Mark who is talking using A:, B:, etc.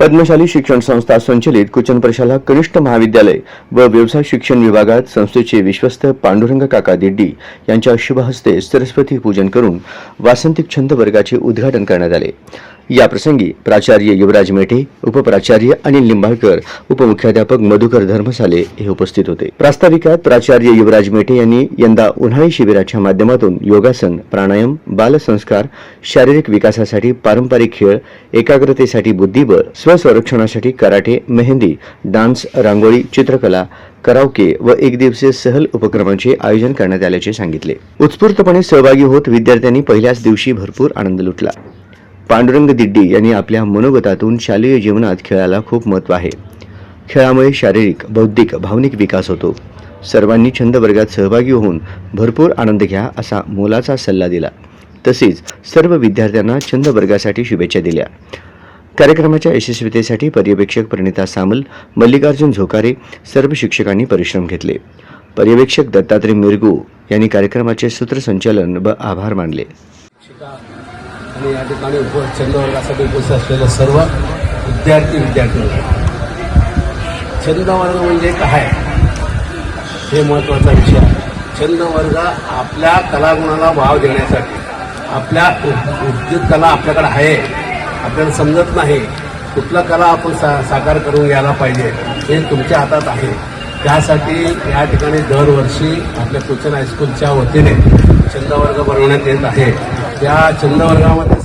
A: पद्मशाली शिक्षण संस्था संचलित कुचन प्रशाला कनिष्ठ महाविद्यालय व व्यवसाय शिक्षण विभागात संस्थेचे विश्वस्त पांडुरंग काका दिड्डी यांच्या शुभ हस्ते सरस्वती पूजन करून वासंतिक छंद वर्गाचे उद्घाटन करण्यात आले. याप्रसंगी प्राचार्य युवराज मेठे उपप्राचार्य अनिल लिंबाळकर उपमुख्याध्यापक मधुकर धर्मसाले हे उपस्थित होते. प्रास्ताविकात प्राचार्य युवराज मेठे यांनी यंदा उन्हाळी शिबिराच्या माध्यमातून योगासन प्राणायाम बालसंस्कार शारीरिक विकासासाठी पारंपरिक खेळ एकाग्रतेसाठी बुद्धिबळ स्वसंरक्षणासाठी कराटे मेहंदी डान्स रांगोळी चित्रकला करावके व एक दिवसीय सहल उपक्रमाचे आयोजन करण्यात आल्याचे सांगितले. उत्स्फूर्तपणे सहभागी होत विद्यार्थ्यांनी पहिल्याच दिवशी भरपूर आनंद लुटला. पांडुरंग दिड्डी यांनी आपल्या मनोगतातून शालेय जीवनात खेळाला खूप महत्त्व आहे. खेळामुळे शारीरिक बौद्धिक भावनिक विकास होतो. सर्वांनी छंद वर्गात सहभागी होऊन भरपूर आनंद घ्या असा मोलाचा सल्ला दिला. तसेच सर्व विद्यार्थ्यांना छंद वर्गासाठी शुभेच्छा दिल्या. कार्यक्रमाच्या यशस्वीतेसाठी पर्यवेक्षक प्रणिता सामल मल्लिकार्जुन झोकारे सर्व शिक्षकांनी परिश्रम घेतले. पर्यवेक्षक दत्तात्रय मिरगू यांनी कार्यक्रमाचे सूत्रसंचालन व आभार मानले.
B: आणि या ठिकाणी छंदवर्गासाठी उपस्थित असलेले सर्व विद्यार्थी विद्यार्थी छंदवर्ग म्हणजे काय? हे महत्त्वाचा विषय आहे. छंदवर्ग आपल्या कलागुणाला वाव देण्यासाठी आपल्या उद- उद्योग कला आपल्याकडे आहे. आपल्याला समजत नाही कुठला कला आपण सा साकार करून घ्यायला पाहिजे हे तुमच्या हातात आहे. त्यासाठी या ठिकाणी दरवर्षी आपल्या कोचन हायस्कूलच्या वतीने छंदवर्ग बनवण्यात येत आहे. त्या छंदवर्गामध्ये